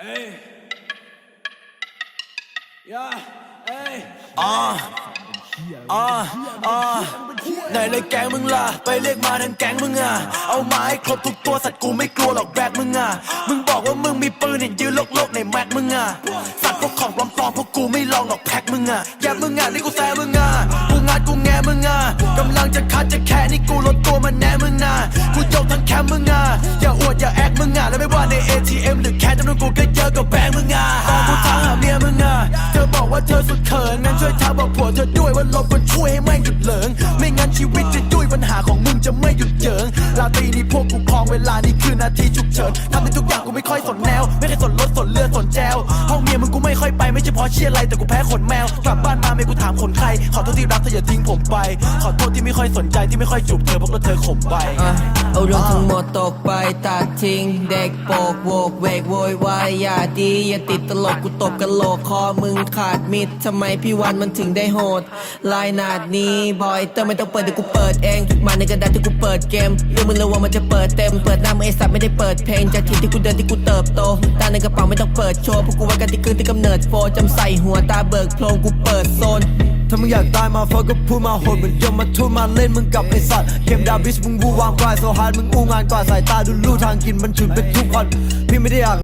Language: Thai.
Hey. Yeah. Hey. Uh. Uh. Uh. ไหนเลยแกงมึงล่ะ ไปเรียกมาทั้งแกงมึงอะ เอาไม้ครบทุกตัวสัตว์กูไม่กลัวหรอกแบกมึงอะ มึงบอกว่ามึงมีปืนเห็นยืนโลกๆในแมทมึงอะ สัตว์พวกของปลอมๆพวกกูไม่ลองหรอกแพ็คมึงอะแย่มึงอะนี่กูแซ่มึงอะ กูงัดกูแงมึงอะ ลังจะคัดจะแค่นี่กูลดตัวมาแน่มึงอะกูยกทั้งแคมมึงอะอย่าอวดอย่าแอคมึงอะแล้วไม่ว่าใน ATM หรือแค่จำนวนกูก็เยอะกว่าแบงค์มึงอะตอนกูทางหาเมียมึงอะเธอบอกว่าเธอสุดเขินงั้นช่วยเธอบอกผัวเธอด้วยว่าลบมันช่วยให้แม่งหยุดเล เยิงราตรีนี้พวกกูครองเวลานี่คือนาทีฉุกเฉินทำในทุกอย่างกูไม่ค่อยสนแนว ไม่เคยสนรถสนเรือสนแจวห้องเมียมึงกูไม่ค่อยไปไม่ใช่เพราะเชียอะไรแต่กูแพ้ขนแมว กลับบ้านมาไม่กูถามคนใคร ขอโทษที่รักเธออย่าทิ้งผมไป ขอโทษที่ไม่ค่อยสนใจที่ไม่ค่อยจูบเธอเพราะว่าเธอข่มไป เอาเรื่องทั้งหมดตกไปตัดทิ้ง เด็กโปกโวกเวกโวยวายอย่าดีอย่าติดตลกกูตบกะโหลกคอมึงขาดมิดทำไมพี่วันมันถึงได้โหดลายหนาดนี้บอยเตอร์ไม่ต้องเปิดเดี๋ยวกูเปิดเองมาในกระดาษที่กูเปิดเกมรื่องมึงเลยว่ามันจะเปิดเต็ม เปิดหน้ามึงไอสัตว์ไม่ได้เปิดเพลงจากที่ที่กูเดินที่กูเติบโตตาในกระเป๋าไม่ต้องเปิดโชว์พวกกูไว้กันที่คืนที่กำเนิดโฟจำใส่หัวตาเบิกโพรงกูเปิดโซน ถ้ามึงอยากตายมาเฟอก็พูดมาโหดเหมือนยมมาทูดมาเล่นมึงกับไอสัตว์เกมดาบิชมึงวูวางปลายโซฮาร์ดมึงอู้งานกว่าสายตาดูลู่ทางกินมันฉุนเป็นทุกคนพี่ไม่ได้อยาก